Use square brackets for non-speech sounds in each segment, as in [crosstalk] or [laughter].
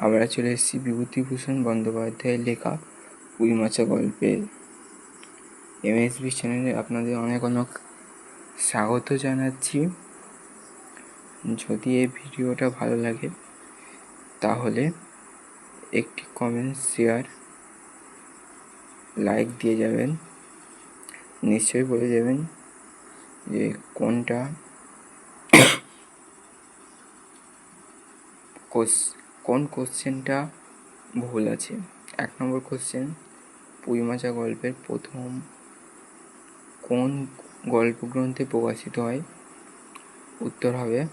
আমরা চলে এসেছি বিভূতিভূষণ বন্দ্যোপাধ্যায়ের লেখা পুঁইমাচা গল্পের এমএসবি চ্যানেলে আপনাদের অনেক অনেক স্বাগত জানাচ্ছি। যদি এই ভিডিওটা ভালো লাগে, তাহলে একটি কমেন্ট শেয়ার লাইক দিয়ে যাবেন। নিশ্চয়ই বলে যাবেন যে কোনটা [coughs] কোস কোন কোশ্চেনটা ভুল আছে? এক নম্বর কোশ্চেন পুঁইমাচা গল্পের প্রথম কোন গল্পগ্রন্থে প্রকাশিত হয়? উত্তর হবে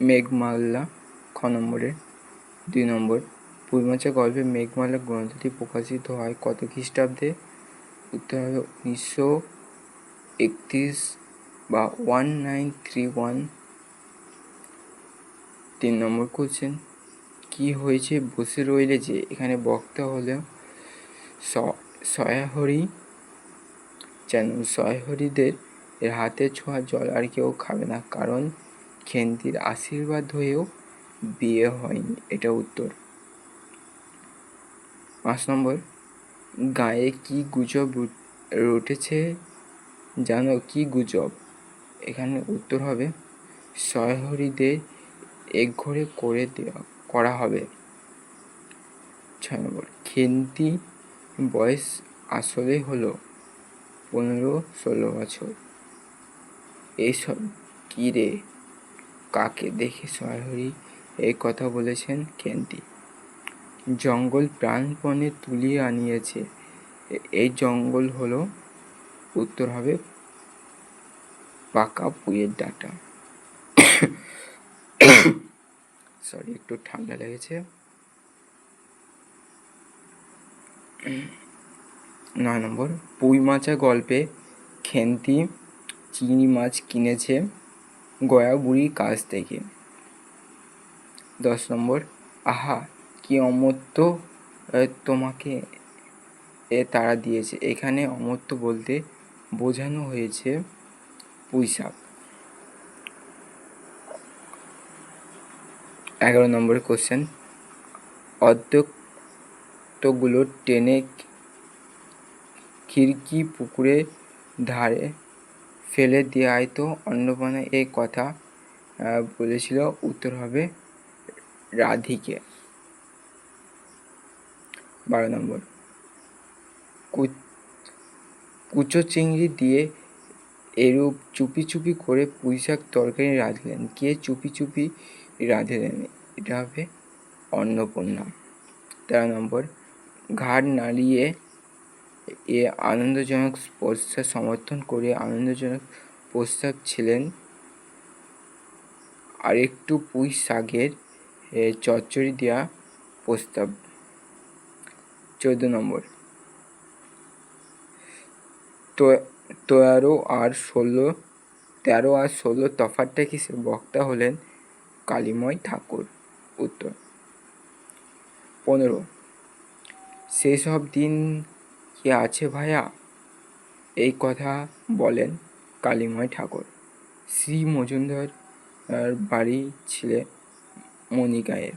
মেঘমাল্লা খ নম্বরে দুই নম্বর পুঁইমাচা গল্পে মেঘমাল্লা গ্রন্থটি প্রকাশিত হয় কত খ্রিস্টাব্দে? উত্তর হবে উনিশশো একত্রিশ বা ওয়ান নাইন থ্রি ওয়ান। তিন নম্বর কোশ্চেন কি হয়েছে বসে রইলে যে এখানে বক্তা হলো সয়াহরি। যেন সয়াহরিদের এর হাতে ছোঁয়া জল আর কেউ খাবে না, কারণ খেন্তির আশীর্বাদ হয়েও বিয়ে হয়নি। এটা উত্তর। পাঁচ নম্বর, গায়ে কি গুজব রটেছে জানো কি গুজব? এখানে উত্তর হবে, সয়াহরিদের একঘরে করে দেওয়া। করা হবে। ছয় নম্বর, খেন্তি বয়স আসলে হলো পনেরো ষোলো বছর। এইসব কী রে? কাকে দেখে সরাসরি এই কথা বলেছেন খেন্তি? জঙ্গল প্রাণপণে তুলিয়ে আনিয়েছে। এই জঙ্গল হলো উত্তর হবে পাকা পুয়ের ডাটা। সরি একটু ঠান্ডা লেগেছে। নয় নম্বর, পুঁই মাচা গল্পে খেন্তি চিংড়ি মাছ কিনেছে গয়া বুড়ির কাছ থেকে। দশ নম্বর, আহা, কি অমর্ত্য তোমাকে এ তারা দিয়েছে। এখানে অমর্ত্য বলতে বোঝানো হয়েছে পুঁই এগারো নম্বরের কোশ্চেন অধ্যক্ষগুলো টেনে খিড়কি পুকুরের ধারে ফেলে দেওয়ায় তো অন্নপূর্ণা এই কথা বলেছিল। উত্তর হবে রাধিকে। বারো নম্বর। কুচো চিংড়ি দিয়ে এরূপ চুপি চুপি করে পুঁইশাক তরকারি রাঁধলেন। কে চুপি চুপি রাঁধলেন এটা হবে অন্নপূর্ণা। তেরো নম্বর, ঘাড় নাড়িয়ে এ আনন্দজনক প্রস্তাব, সমর্থন করে আনন্দজনক প্রস্তাব ছিলেন আরেকটু পুঁই শাকের চচ্চড়ি দেওয়া প্রস্তাব। চোদ্দ নম্বর তেরো আর ষোলো, তেরো আর ষোলো তফাতটা কিসের বক্তা হলেন? কালীময় ঠাকুর। উত্তর। পনেরো। সেসব দিন কি আছে ভাইয়া এই কথা বলেন কালীময় ঠাকুর। শ্রী মজুমদার বাড়ি ছিলে মণিকায়ে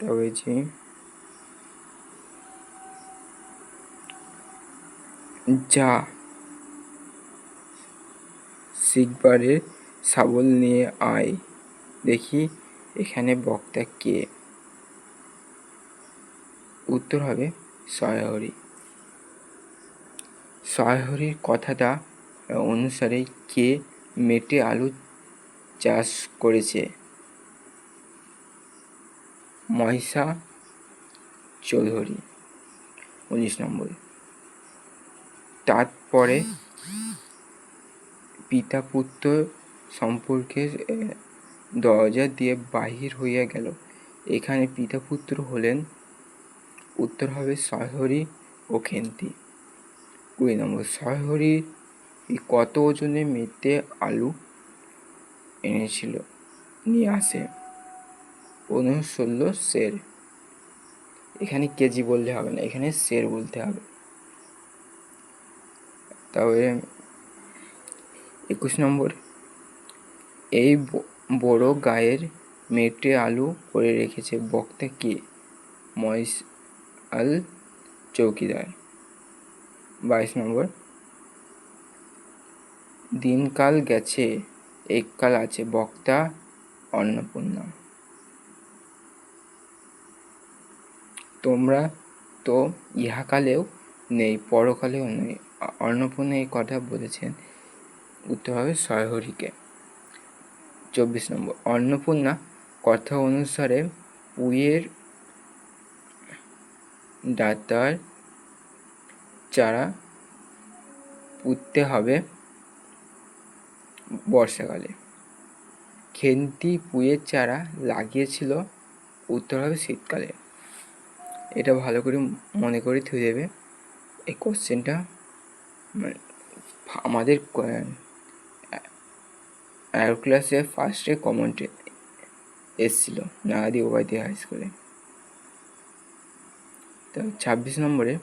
তবে যে যা শিখবারের শাবল নিয়ে আয়। দেখি এখানে বক্তা কে? উত্তর হবে সয়াহরি। সয়াহরির কথাটা অনুসারে কে মেটে আলু চাষ করেছে? মহিষা চৌধুরী, উনিশ নম্বর। তারপরে পিতা পুত্র সম্পর্কে দরজা দিয়ে বাহির হইয়া গেল। এখানে পিতা পুত্র হলেন উত্তর হবে সহরি ও খেন্তি। কুড়ি নম্বর, সহরি কত ওজনে মেতে আলু এনেছিল? নিয়ে আসে। পনেরো, ষোলো, সের। এখানে কেজি বললে হবে না, এখানে সের বলতে হবে। তবে একুশ নম্বর এই বড় গায়ের মেটে আলু করে রেখেছে বক্তা কে? ময়স আল চৌকিদার। বাইশ নম্বর। দিনকাল গেছে, এককাল আছে, বক্তা অন্নপূর্ণা। তোমরা তো ইহাকালেও নেই, পরকালেও নেই। অন্নপূর্ণা এই কথা বলেছেন। উত্তর হবে সয়হরিকে চব্বিশ নম্বর। অন্নপূর্ণা কথা অনুসারে পুয়ের ডাতার চারা পুঁততে হবে বর্ষাকালে। খেন্তি পুয়ের চারা লাগিয়েছিল উত্তর হবে শীতকালে। এটা ভালো করে মনে করে থুয়ে দেবে। এই কোশ্চেনটা মানে আমাদের অ্যারো ক্লাসে ফার্স্টে কমনটে এসছিল, নাগাদি ওবায়দি হাই স্কুলে তো ছাব্বিশ নম্বরে,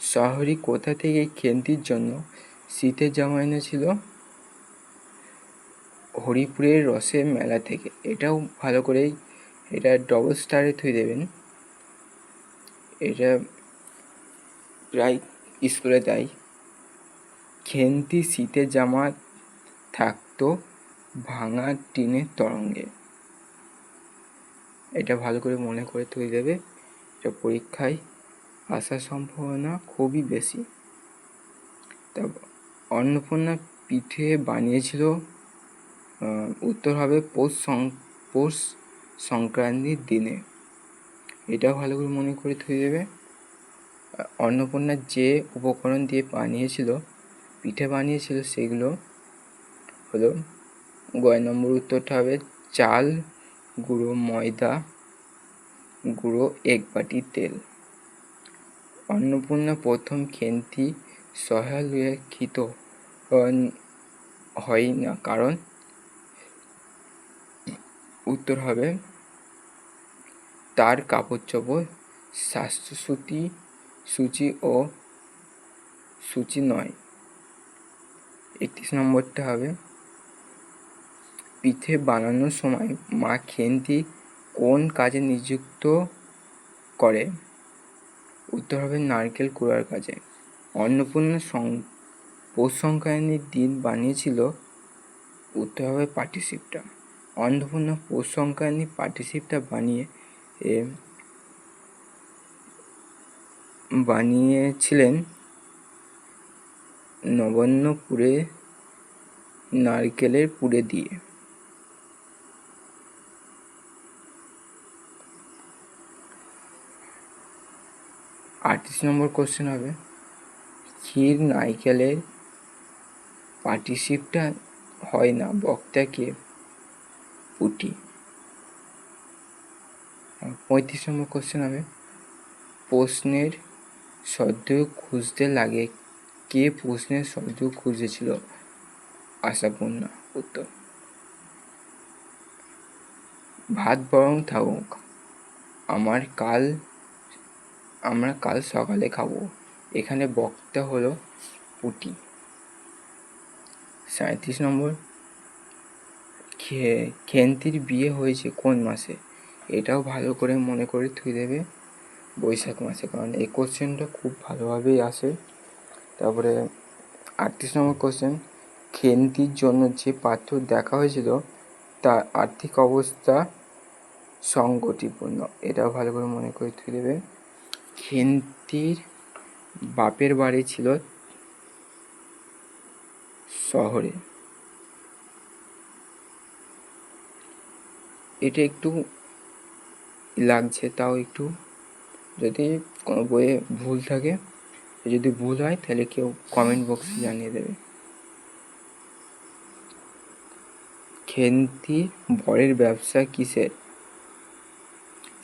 শহরী কোথা থেকে খেন্তির জন্য শীতের জামা এনেছিল? হরিপুরের রসের মেলা থেকে। এটাও ভালো করেই, এটা ডবল স্টারে থুয়ে দেবেন। এটা প্রায় স্কুলে তাই। খেন্তি শীতের জামা থাকতো ভাঙা টিনের তরঙ্গে। এটা ভালো করে মনে করে তুলে দেবে এটা পরীক্ষায় আসার সম্ভাবনা খুবই বেশি। তা অন্নপূর্ণা পিঠে বানিয়েছিল উত্তর হবে পৌষ সং, পৌষ সংক্রান্তির দিনে। এটাও ভালো করে মনে করে থুয়ে দেবে। অন্নপূর্ণা যে উপকরণ দিয়ে বানিয়েছিল, পিঠে বানিয়েছিল সেগুলো হলো গয় নম্বর উত্তরটা হবে চাল, গুঁড়ো ময়দা, গুঁড়ো এক বাটি তেল। অন্নপূর্ণা প্রথম খেন্তি সহায়ক্ষিত হয় না, কারণ উত্তর হবে তার কাপড় চোপড় স্বাস্থ্যসূচি সূচি ও সূচি নয়। একত্রিশ নম্বরটা হবে পিঠে বানানোর সময় মা খেন্তি কোন কাজে নিযুক্ত করে? উত্তর হবে নারকেল কুড়ার কাজে। অন্নপূর্ণা সং, পৌষ দিন বানিয়েছিল, উত্তর হবে পাটিসিপটা অন্নপূর্ণা পৌষ সংক্রান্তি পাটিসিপটা বানিয়ে বানিয়েছিলেন নবান্নপুরে নারকেলের পুড়ে দিয়ে। আটত্রিশ নম্বর কোশ্চেন হবে, ক্ষীর নারকেলের পার্টিসিপটা হয় না বক্তাকে পুটি। পঁয়ত্রিশ নম্বর কোশ্চেন হবে, প্রশ্নের সদ্য খুঁজতে লাগে কে প্রশ্নের সদ্য খুঁজেছিল? আশাপূর্ণা, উত্তর। ভাত বরং থাকুক, আমার কাল আমরা কাল সকালে খাব। এখানে বক্তা হলো পুটি। সাঁত্রিশ নম্বর। খেন্তির বিয়ে হয়েছে কোন মাসে? এটাও ভালো করে মনে করে থুই দেবে বৈশাখ মাসে, কারণ এই কোশ্চেনটা খুব ভালোভাবেই আসে। তারপরে আটত্রিশ নম্বর কোশ্চেন খেন্তির জন্য যে পাথর দেখা হয়েছিল, তার আর্থিক অবস্থা সংগতিপূর্ণ এটাও ভালো করে মনে করে থুই দেবে। খেন্তির বাপের বাড়ি ছিল শহরে। এটা একটু লাগছে, তাও একটু যদি কোনো বইয়ে ভুল থাকে, যদি ভুল হয় তাহলে কেউ কমেন্ট বক্সে জানিয়ে দেবে। খেন্তি বরের ব্যবসা কিসের?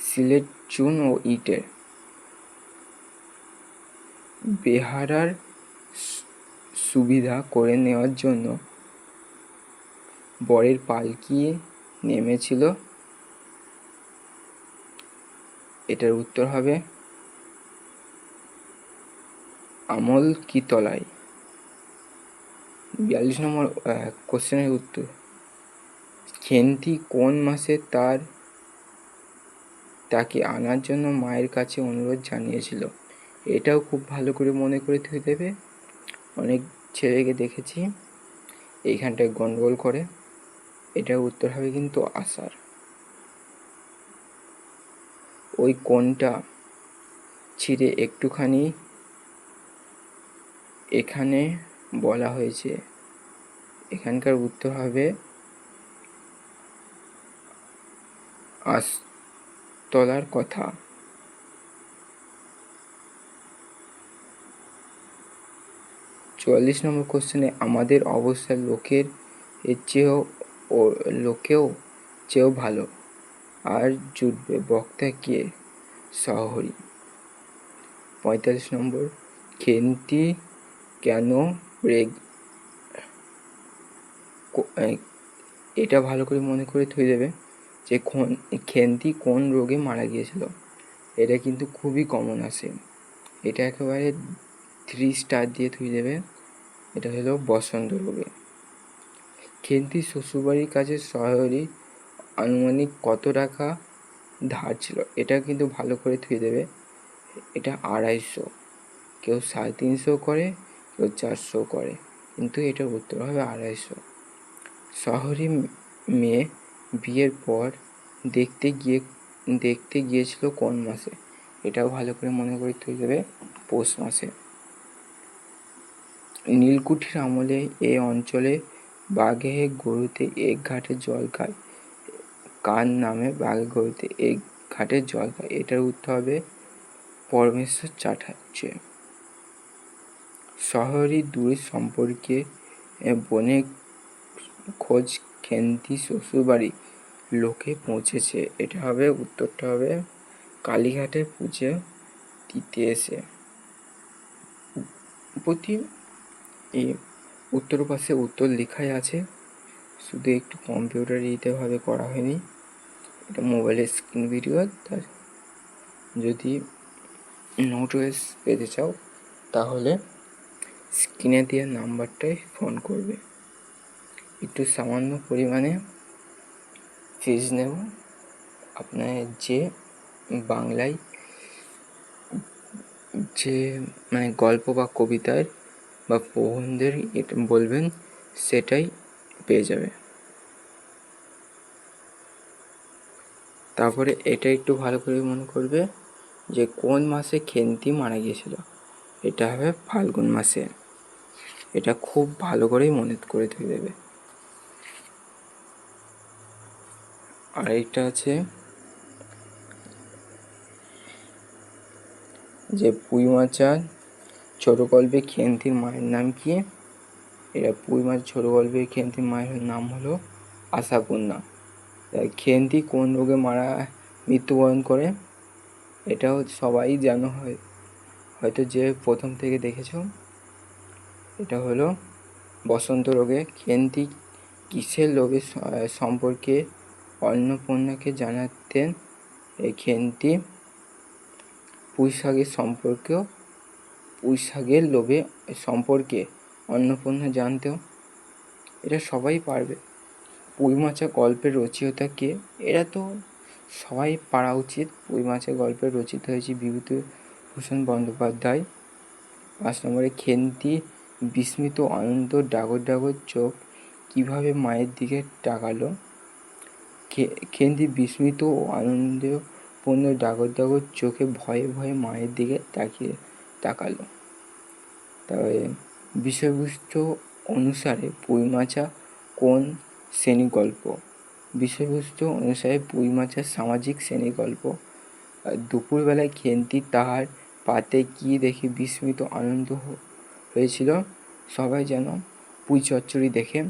সিলেট চুন ও ইটের। বেহারার সুবিধা করে নেওয়ার জন্য বরের পালকি নেমেছিল। এটার উত্তর হবে আমল কি তলায় বিয়াল্লিশ নম্বর কোশ্চেনের উত্তর। খেন্তি কোন মাসে তার, তাকে আনার জন্য মায়ের কাছে অনুরোধ জানিয়েছিল? এটাও খুব ভালো করে মনে করে থুয়ে দেবে। অনেক ছেলেকে দেখেছি, এইখানটায় গন্ডগোল করে। এটার উত্তর হবে কিন্তু আসার ওই কোনটা ছিঁড়ে একটুখানি এখানে বলা হয়েছে। এখানকার উত্তর হবে আস্তলার কথা। চুয়াল্লিশ নম্বর কোশ্চেনে আমাদের অবস্থা লোকের এর চেয়েও ও, লোকেও চেয়েও ভালো। আর জুটবে বক্তা কে? শহরী। পঁয়তাল্লিশ নম্বর, খেন্তি কেন রেগ এটা ভালো করে মনে করে থয়ে দেবে যে খেন্তি কোন রোগে মারা গিয়েছিল। এটা কিন্তু খুবই কমন আসে। এটা একেবারে থ্রি স্টার দিয়ে থুই দেবে। এটা হলো বসন্ত রোগে খেন্তি শ্বশুরবাড়ির কাছে শহরে আনুমানিক কত টাকা ধার ছিল, এটা কিন্তু ভালো করে থুয়ে দেবে। এটা আড়াইশো। কেউ সাড়ে তিনশো করে, কেউ চারশো করে, কিন্তু এটার উত্তর হবে আড়াইশো। শহরে মেয়ে বিয়ের পর দেখতে গিয়ে, দেখতে গিয়েছিল কোন মাসে, এটাও ভালো করে মনে করে থুয়ে দেবে পৌষ মাসে। নীলকুঠির আমলে এই অঞ্চলে বাঘে গরুতে এক ঘাটে জল খায়। কার নামে বাঘে গরুতে এক ঘাটে জল খায়। এটার উত্তর হবে পরমেশ্বর চাটার্য শহরই দূরের সম্পর্কে বনে খোঁজ খেন্তি শ্বশুরবাড়ি লোকে পৌঁছেছে। এটা হবে, উত্তরটা হবে কালীঘাটে পুজো দিতে এসে প্রতি এই উত্তর পাশে উত্তর লেখাই আছে। শুধু একটু কম্পিউটার ইতেভাবে করা হয়নি। এটা মোবাইলের স্ক্রিন ভিডিও তার যদি নোট ওয়েস পেতে চাও, তাহলে স্ক্রিনে দেওয়া নাম্বারটায় ফোন করবে। একটু সামান্য পরিমাণে ফিজ নেব। আপনার যে বাংলায় যে মানে গল্প বা কবিতার বা প্রবন্ধের বলবেন, সেটাই পেয়ে যাবে। তারপরে এটা একটু ভালো করে মনে করবে যে কোন মাসে খেন্তি মারা গিয়েছিল? এটা হবে ফাল্গুন মাসে। এটা খুব ভালো করেই মনে করে থেকে দেবে। আরেকটা আছে যে পুঁই মাচার ছোট গল্পে খেন্তির মায়ের নাম কি? এটা পুঁই মাছ ছোট গল্পে খেন্তির মায়ের নাম হলো আশাপূর্ণা। খেন্তি কোন রোগে মারা, মৃত্যুবরণ করে? এটাও সবাই জানো হয়, হয়তো যে প্রথম থেকে দেখেছ। এটা হলো বসন্ত রোগে খেন্তি কিসের লোভে সম্পর্কে অন্নপূর্ণাকে জানাতেন? এই খেন্তি পুঁই শাকের সম্পর্কেও পুঁই শাকের লোভে সম্পর্কে অন্নপূর্ণা জানতেও এটা সবাই পারবে। পুঁই মাছা গল্পের রচয়িতা কে? এরা তো সবাই পারা উচিত। পুঁই মাছের গল্পের রচিত হয়েছে বিভূতিভূষণ বন্দ্যোপাধ্যায়। পাঁচ নম্বরে, খেন্তি বিস্মিত আনন্দ ডাগর ডাগর চোখ কীভাবে মায়ের দিকে তাকালো? খেন্তি বিস্মিত ও আনন্দপূর্ণ ডাগর ডাগর চোখে ভয়ে ভয়ে মায়ের দিকে তাকিয়ে তাকালো। তবে বিষয়বস্তু অনুসারে পুঁই মাছা কোন শ্রেণি গল্প বিষয়বস্তু অনুসারে পুঁই মাছের সামাজিক শ্রেণি গল্প দুপুরবেলায় খেন্তি তাহার পাতে কি দেখে বিস্মিত আনন্দ হয়েছিল? সবাই যেন পুঁই চচ্চড়ি দেখে।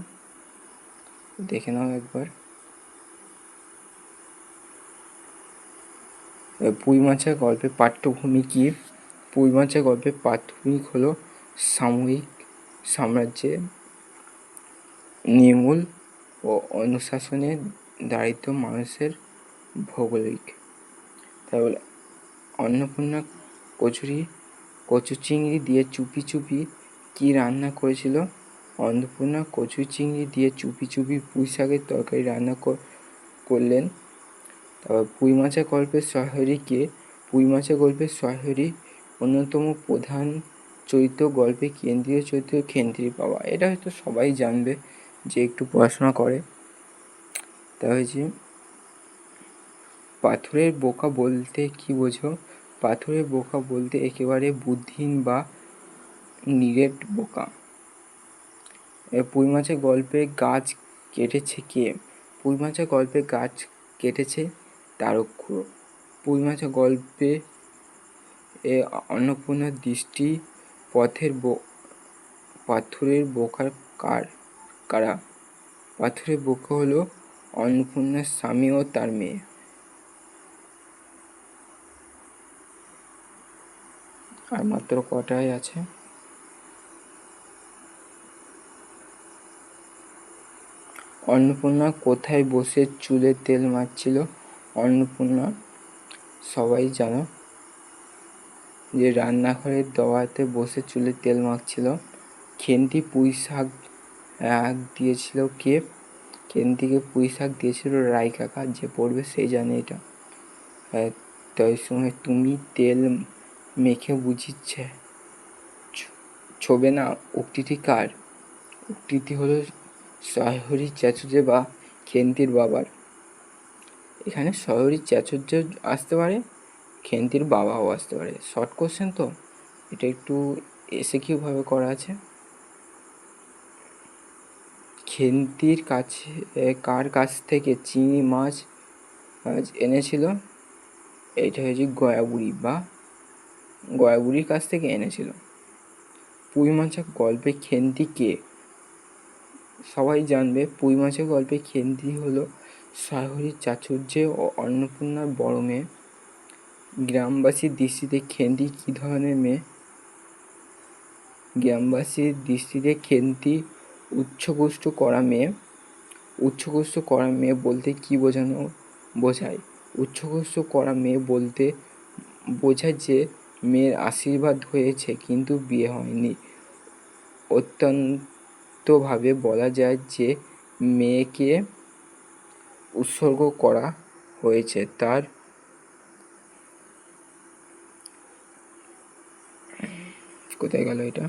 দেখে নাও একবার। পুঁই মাছের গল্পের পাঠ্যভূমি কি? মাছের গল্পের পাঠ্যভূমিক হলো সাময়িক সাম্রাজ্যে নির্মূল ও অনুশাসনে দারিদ্র মানুষের ভৌগোলিক। তাহলে অন্নপূর্ণা কচুরি, কচু চিংড়ি দিয়ে চুপি চুপি কী রান্না করেছিল? অন্নপূর্ণা কচু চিংড়ি দিয়ে চুপি চুপি পুঁই শাকের তরকারি রান্না করলেন। তারপর পুঁই মাছের গল্পের সহায়রীকে পুঁই মাছের গল্পের সহায়রী অন্যতম প্রধান চরিত্র গল্পে কেন্দ্রীয় চরিত্র খেন্তির বাবা। এটা হয়তো সবাই জানবে যে একটু পড়াশোনা করে। তা হয়েছে, পাথরের বোকা বলতে কি বোঝো? পাথরের বোকা বলতে একেবারে বুদ্ধিহীন বা নিরেট বোকা। পুঁই মাছের গল্পে গাছ কেটেছে কে? পুঁই মাছের গল্পে গাছ কেটেছে তারক্ষ পুঁই মাছের গল্পে এ অন্নপূর্ণার দৃষ্টি পথের বো, পাথরের বোকার কার, কারা? পাথরের বোকা হলো অন্নপূর্ণার স্বামী ও তার মেয়ে। আর মাত্র কটাই আছে? অন্নপূর্ণা কোথায় বসে চুলে তেল মারছিল? অন্নপূর্ণা সবাই জানো। যে রান্নাঘরের দওয়াতে বসে চুলে তেল মাখছিল। খেন্তি পুঁই শাক দিয়েছিল কে? খেন্তিকে পুঁই শাক দিয়েছিল রাই কাকা। যে পড়বে সেই জানে এটা। তাই সময় তুমি তেল মেখে বুঝিচ্ছে। ছবে না, উক্তিটি কার? উক্তিটি হলো শহরী চাচুজে বা খেন্তির বাবার। এখানে শহরী চাচুর্য আসতে পারে খেন্তির বাবাও আসতে পারে। শর্ট কোশ্চেন তো? এটা একটু এসে কীভাবে করা আছে। খেন্তির কাছে কার কাছ থেকে চিংড়ি মাছ এনেছিল? এটা হয়েছে গয়াবুড়ি, বা গয়াবুড়ির কাছ থেকে এনেছিল। পুঁই মাছের গল্পে খেন্তি কে? সবাই জানবে, পুঁই মাছের গল্পে খেন্তি হলো শহরীর চাচুর্যে ও অন্নপূর্ণার বড় মেয়ে। গ্রামবাসীর দৃষ্টিতে খেন্তি কী ধরনের মেয়ে? গ্রামবাসীর দৃষ্টিতে খেন্তি উচ্চকোষ্ঠ করা মেয়ে। উচ্চকোষ্ঠ করা মেয়ে বলতে কি বোঝানো বোঝায়? উচ্চকোষ্ঠ করা মেয়ে বলতে বোঝায় যে মেয়ের আশীর্বাদ হয়েছে কিন্তু বিয়ে হয়নি। অত্যন্তভাবে বলা যায় যে মেয়েকে উৎসর্গ করা হয়েছে। তার কোথায় গেল এটা?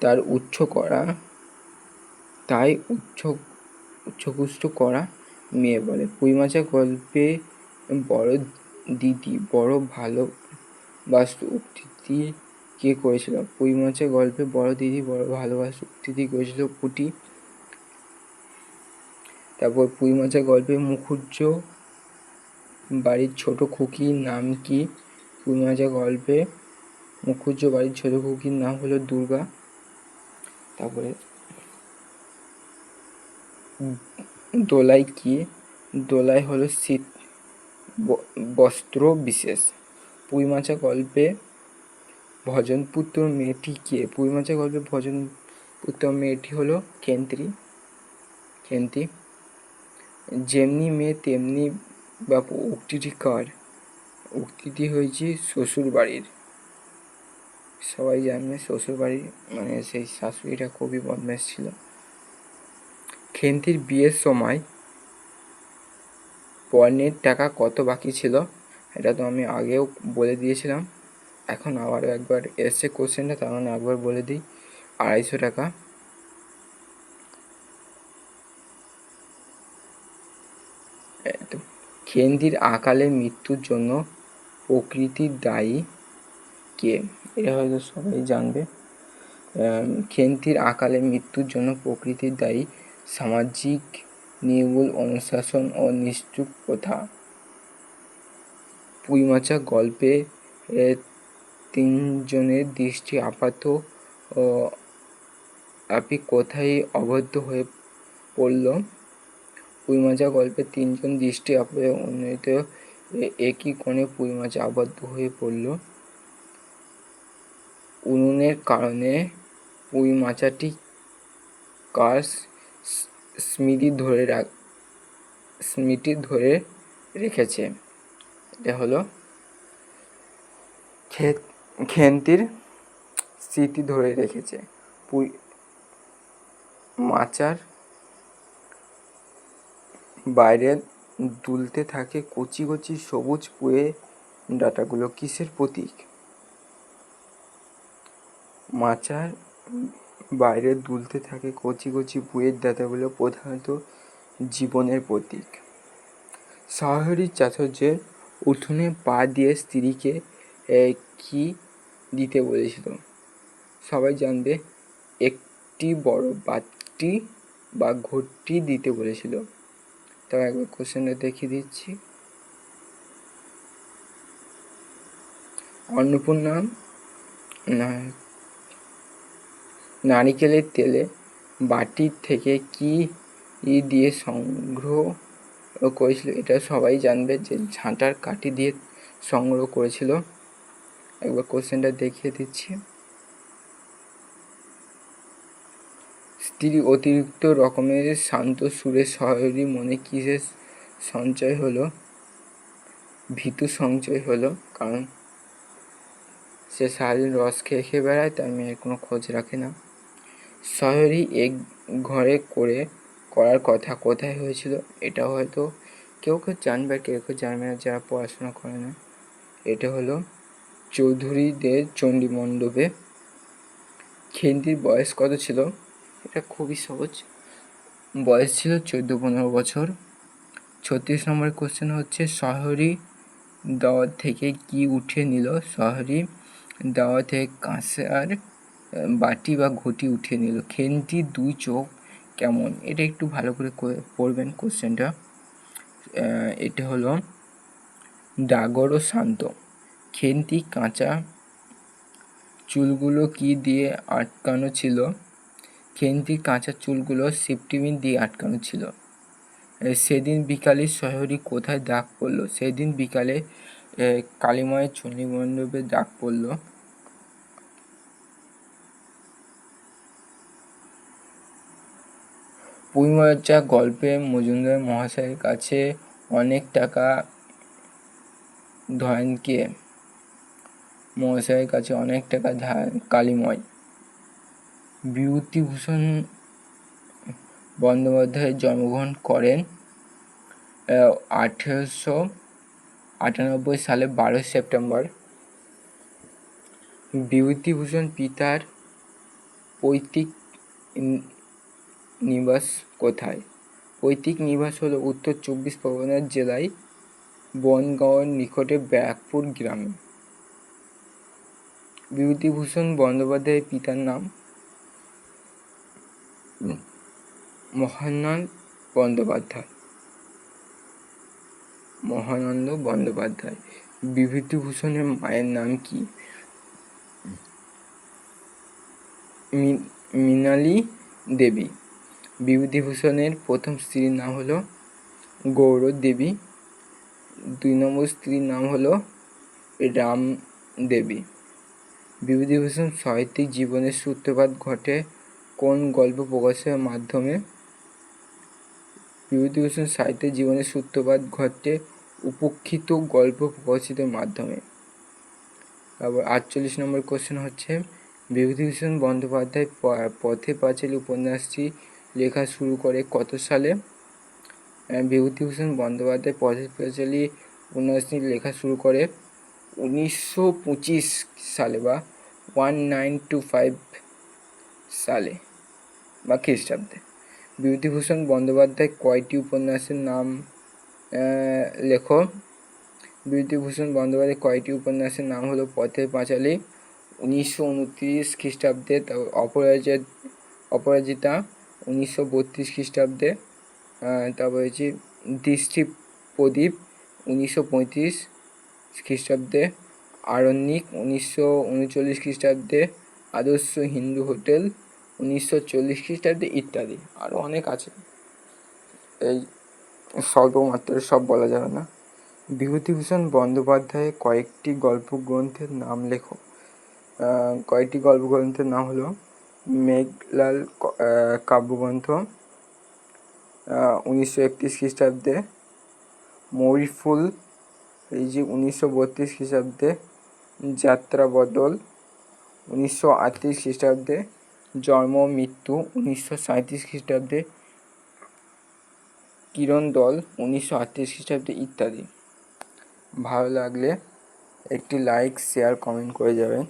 তার উচ্চ করা, তাই উচ্চ উচ্চকুষ্ট করা মেয়ে বলে। পুঁই মাছের গল্পে বড় দিদি, বড় ভালো বাস্তু উক্তিটি কে করেছিল? পুঁই মাছের গল্পে বড় দিদি, বড় ভালোবাসা করেছিল পুটি। তারপর গল্পে মুখুজ্জ বাড়ির ছোট খুকির নাম কি? পুঁই গল্পে মুখুজ্জ বাড়ির ছোট খুকির নাম হলো দুর্গা। তারপরে দোলাই কি? দোলাই হলো শীত বস্ত্র বিশেষ। পুঁই মাছা গল্পে ভজনপুত্র মেয়েটি কে? পুঁই মাছা গল্পে ভজনপুত্র মেয়েটি হলো কেন্ত্রী কেন্তি যেমনি মেয়ে, তেমনি বাপু। উক্তিটি কার? উক্তিটি হয়েছে শ্বশুর বাড়ির সবাই জানবে শ্বশুর বাড়ির মানে সেই শাশুড়িটা খুবই বদমাস ছিল। খেন্তির বিয়ের সময় পণ্যের টাকা কত বাকি ছিল, এটা তো আমি আগেও বলে দিয়েছিলাম। এখন আবারও একবার এসছে কোশ্চেনটা, তার মানে একবার বলে দিই, আড়াইশো টাকা। খেন্দির আকালে মৃত্যুর জন্য প্রকৃতির দায়ী কে? এটা হয়তো সবাই জানবে। খেন্তির আকালে মৃত্যুর জন্য প্রকৃতির দায়ী সামাজিক, নির্মূল, অনুশাসন ও নিশ্চুপ প্রথা। পুঁইমাচা গল্পে তিনজনের দৃষ্টি আপাত আপনি কোথায় অবদ্ধ হয়ে পড়ল? পুঁইমাচা গল্পে তিনজন দৃষ্টি আপাত উন্নয়িত একই কোণে পুঁই মাছ আবদ্ধ হয়ে পড়ল। উনুনের কারণে পুঁই মাচাটি কার স্মৃতি ধরে রাখ স্মৃতি ধরে রেখেছে। এটা হলো খেন্তির স্মৃতি ধরে রেখেছে। পুঁই মাচার বাইরে দুলতে থাকে কচি কচি সবুজ পুয়ে ডাঁটাগুলো কিসের প্রতীক? মাচার বাইরে দুলতে থাকে কচি কচি পুয়ের ডাঁটাগুলো প্রধানত জীবনের প্রতীক। শহরের চাচর্যের উঠোনে পা দিয়ে স্ত্রীকে কি দিতে বলেছিল? সবাই জানবে, একটি বড় বাটি বা ঘটি দিতে বলেছিল। তো একবার কোশ্চেনটা দেখিয়ে দিচ্ছি। অন্নপূর্ণা নারিকেলের তেলে বাটির থেকে কি দিয়ে সংগ্রহ করেছিল? এটা সবাই জানবে যে ঝাঁটার কাঠি দিয়ে সংগ্রহ করেছিল। একবার কোশ্চেনটা দেখিয়ে দিচ্ছি। স্ত্রী অতিরিক্ত রকমের শান্ত সুরে শহরই মনে কিসের সঞ্চয় হলো? ভীতু সঞ্চয় হলো, কারণ সে সারাদিন রস খেয়ে খেয়ে বেড়ায়, তার মেয়ের কোনো খোঁজ রাখে না। শহরই এক ঘরে করে করার কথা কোথায় হয়েছিল, এটা হয়তো কেউ কেউ জানবে আর কেউ কেউ জানবে না, যারা পড়াশোনা করে না। এটা হলো চৌধুরীদের চণ্ডী মণ্ডপে খেন্তির বয়স কত ছিল? এটা খুবই সহজ। বয়স ছিল চোদ্দ পনেরো বছর। ছত্রিশ নম্বর কোশ্চেন হচ্ছে, শহরি দাওয়া থেকে কি উঠে নিল? শহরি দাওয়া থেকে কাঁসার বাটি বা ঘটি উঠে নিল। খেনটি দুই চোখ কেমন? এটা একটু ভালো করে পড়বেন কোশ্চেনটা এটা হলো, ডাগর ও শান্ত। খেন্তি কাঁচা চুলগুলো কি দিয়ে আটকানো ছিল? খেন্তির কাঁচা চুলগুলো সেপ্টিমিন দিয়ে আটকানো ছিল। সেদিন বিকালে শহরী কোথায় দাগ পড়ল? সেদিন বিকালে কালীময়ের চণ্ডীমণ্ডপে ডাক পড়ল। পুঁইমরচা গল্পে মজুমদার মহাশয়ের কাছে অনেক টাকা ধরেনকে মহাশয়ের কাছে অনেক টাকা ধার কালীময়। বিভূতিভূষণ বন্দ্যোপাধ্যায় জন্মগ্রহণ করেন আঠেরোশো আটানব্বই সালে বারোই সেপ্টেম্বর। বিভূতিভূষণ পিতার পৈতৃক নিবাস কোথায়? পৈতৃক নিবাস হলো উত্তর চব্বিশ পরগনা জেলায় বনগাঁওয়ের নিকটে ব্যারাকপুর গ্রামে। বিভূতিভূষণ বন্দ্যোপাধ্যায়ের পিতার নাম মহানন্দ বন্দ্যোপাধ্যায়। মহানন্দ বন্দ্যোপাধ্যায়। বিভূতিভূষণের মায়ের নাম কি? মৃণালী দেবী। বিভূতিভূষণের প্রথম স্ত্রীর নাম হলো গৌর দেবী দুই নম্বর স্ত্রীর নাম হলো রাম দেবী বিভূতিভূষণ সাহিত্যিক জীবনের সূত্রপাত ঘটে কোন গল্প প্রকাশের মাধ্যমে বিভূতিভূষণ সাহিত্যের জীবনের সূত্রপাত ঘটে উপক্ষিত গল্প প্রকাশিতের মাধ্যমে? তারপর আটচল্লিশ নম্বর কোশ্চেন হচ্ছে, বিভূতিভূষণ বন্দ্যোপাধ্যায় পথে পাঁচালী উপন্যাসটি লেখা শুরু করে কত সালে? বিভূতিভূষণ বন্দ্যোপাধ্যায় পথে পাঁচালী উপন্যাসটি লেখা শুরু করে উনিশশো পঁচিশ সালে বা ওয়ান নাইন টু ফাইভ সালে বা খ্রিস্টাব্দে বিভূতিভূষণ বন্দ্যোপাধ্যায় কয়টি উপন্যাসের নাম লেখো? বিভূতিভূষণ বন্দ্যোপাধ্যায় কয়টি উপন্যাসের নাম হলো পথের পাঁচালী, উনিশশো উনত্রিশ খ্রিস্টাব্দে অপরাজিত, অপরাজিতা, উনিশশো বত্রিশ খ্রিস্টাব্দে তারপর হচ্ছে দৃষ্টি প্রদীপ উনিশশো পঁয়ত্রিশ খ্রিস্টাব্দে, আরণ্যিক, উনিশশো উনচল্লিশ খ্রিস্টাব্দে, আদর্শ হিন্দু হোটেল উনিশশো চল্লিশ খ্রিস্টাব্দে ইত্যাদি আরও অনেক আছে। এই স্বল্পমাত্রার সব বলা যাবে না। বিভূতিভূষণ বন্দ্যোপাধ্যায়ের কয়েকটি গল্প গ্রন্থের নাম লেখো। কয়েকটি গল্প গ্রন্থের নাম হলো মেঘলাল কাব্যগ্রন্থ উনিশশো একত্রিশ খ্রিস্টাব্দে মৌরিফুল, এই যে উনিশশো বত্রিশ খ্রিস্টাব্দে যাত্রা বদল উনিশশো আটত্রিশ খ্রিস্টাব্দে জন্ম, মৃত্যু উনিশশো সাঁইত্রিশ খ্রিস্টাব্দে। কিরণ দল উনিশশো আটত্রিশ খ্রিস্টাব্দে ইত্যাদি। ভালো লাগলে একটি লাইক শেয়ার কমেন্ট করে যাবেন।